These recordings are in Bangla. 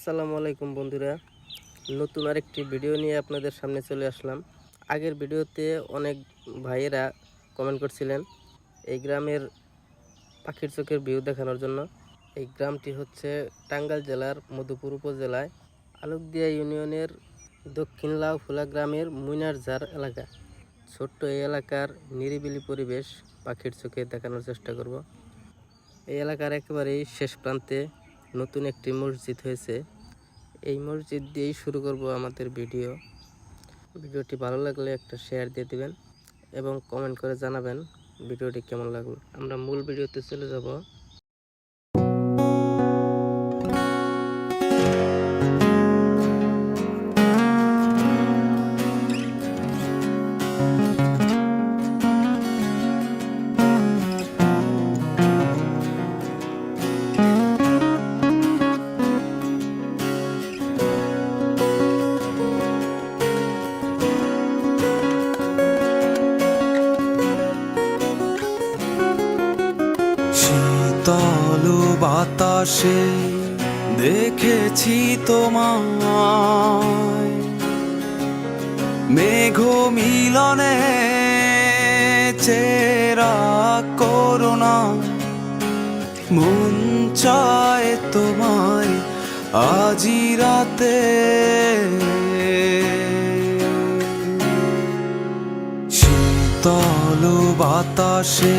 আসসালামু আলাইকুম বন্ধুরা। নতুন আরেকটি ভিডিও নিয়ে আপনাদের সামনে চলে আসলাম। আগের ভিডিওতে অনেক ভাইয়েরা কমেন্ট করছিলেন এই গ্রামের পাখির চোখের ভিউ দেখানোর জন্য। এই গ্রামটি হচ্ছে টাঙ্গাইল জেলার মধুপুর উপজেলায় আলুকদিয়া ইউনিয়নের দক্ষিণ লাউফুলা গ্রামের মুইনারঝার এলাকা। ছোট্ট এই এলাকার নিরিবিলি পরিবেশ পাখির চোখে দেখানোর চেষ্টা করব। এই এলাকার একেবারেই শেষ প্রান্তে নতুন একটি মসজিদ হয়েছে। এই মসজিদ দিয়েই শুরু করব আমাদের ভিডিও। ভিডিওটি ভালো লাগলে একটা শেয়ার দিয়ে দিবেন এবং কমেন্ট করে জানাবেন ভিডিওটি কেমন লাগল। আমরা মূল ভিডিওতে চলে যাব। শীতল বাতাসে দেখেছি তোমায়। মেঘ মিলনে চেরা করোনা মন চায় তোমায় আজি রাতে। শীতল বাতাসে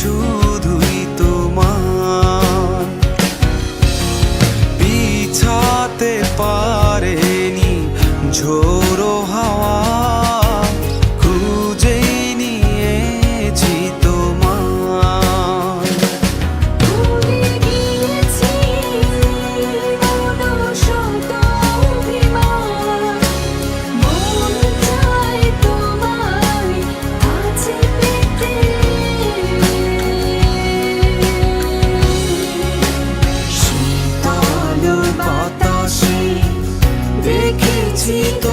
主 দেখেছি